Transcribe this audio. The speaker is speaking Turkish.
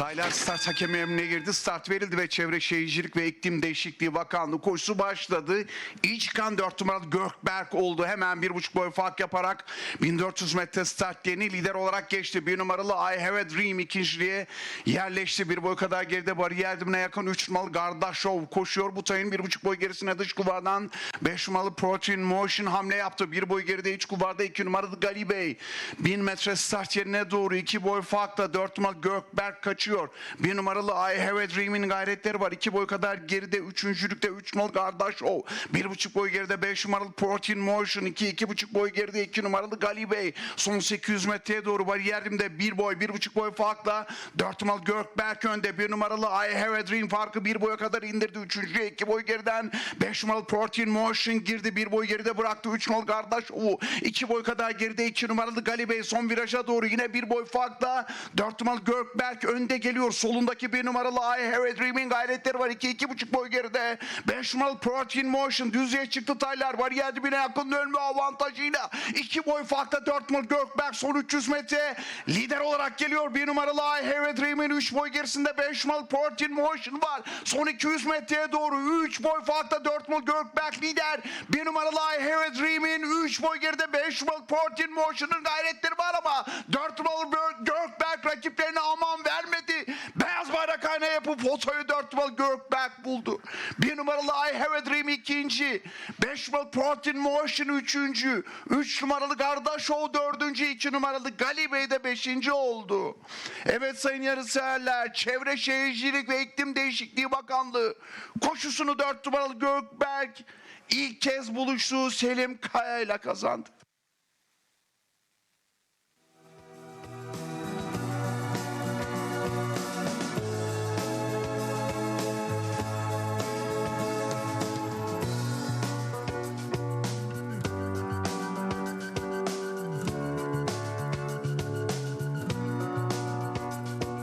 Taylar start hakemi emrine girdi. Start verildi ve Çevre Şehircilik ve İklim Değişikliği Bakanlığı koşusu başladı. İlk çıkan 4 numaralı Gökberk oldu. Hemen bir buçuk boy fark yaparak 1400 metre start yeni lider olarak geçti. Bir numaralı I Have a Dream ikinciliğe yerleşti. Bir boy kadar geride bariyer dibine yakın 3 numaralı Gardaşov koşuyor. Bu tayın bir buçuk boy gerisine dış kulvardan 5 numaralı Protein Motion hamle yaptı. Bir boy geride iç kulvarda 2 numaralı Galibey. 1000 metre start yerine doğru 2 boy farkla 4 numaralı Gökberk kaçıyor. Bir numaralı I Have a Dream'in gayretleri var. 2 boy kadar geride üçüncülükte 3 numaralı Gardaşov. Bir buçuk boy geride 5 numaralı Protein Motion. 2 iki buçuk boy geride 2 numaralı Galibey. Son 800 metreye doğru bariyerimde bir boy bir buçuk boy farkla 4 numaralı Gökberk önde. Bir numaralı I Have a Dream farkı bir boya kadar indirdi. Üçüncüye 2 boy geriden 5 numaralı Protein Motion girdi. Bir boy geride bıraktı. 3 numaralı Gardaşov. 2 boy kadar geride 2 numaralı Galibey. Son viraja doğru yine bir boy farkla 4 numaralı Gökberk önde geliyor. Solundaki bir numaralı I Have a Dream'in gayretleri var. 2 iki, buçuk boy geride. 5 numaralı Protein Motion düzlüğe çıktı Taylar. Bariyer dibine yakın dönme avantajıyla. 2 boy farkla 4 numaralı Gökberk son 300 metre lider olarak geliyor. Bir numaralı I Have a Dream'in 3 boy gerisinde 5 numaralı Protein Motion var. Son 200 metreye doğru 3 boy farkla 4 numaralı Gökberk lider. Bir numaralı I Have a Dream'in 3 boy geride 5 numaralı Protein Motion'ın gayretleri var ama 4 numaralı Gö- Gökberk rakiplerine aman vermedi. Beyaz bayrak ayna yapıp fotoyu 4 numaralı Gökberk buldu. Bir numaralı I Have a Dream ikinci. 5 numaralı Protein Motion üçüncü. 3 numaralı Gardaşov dördüncü. 2 numaralı Galibey de beşinci oldu. Evet sayın yarışseverler. Çevre Şehircilik ve İklim Değişikliği Bakanlığı koşusunu 4 numaralı Gökberk ilk kez buluştuğu Selim Kaya ile kazandı.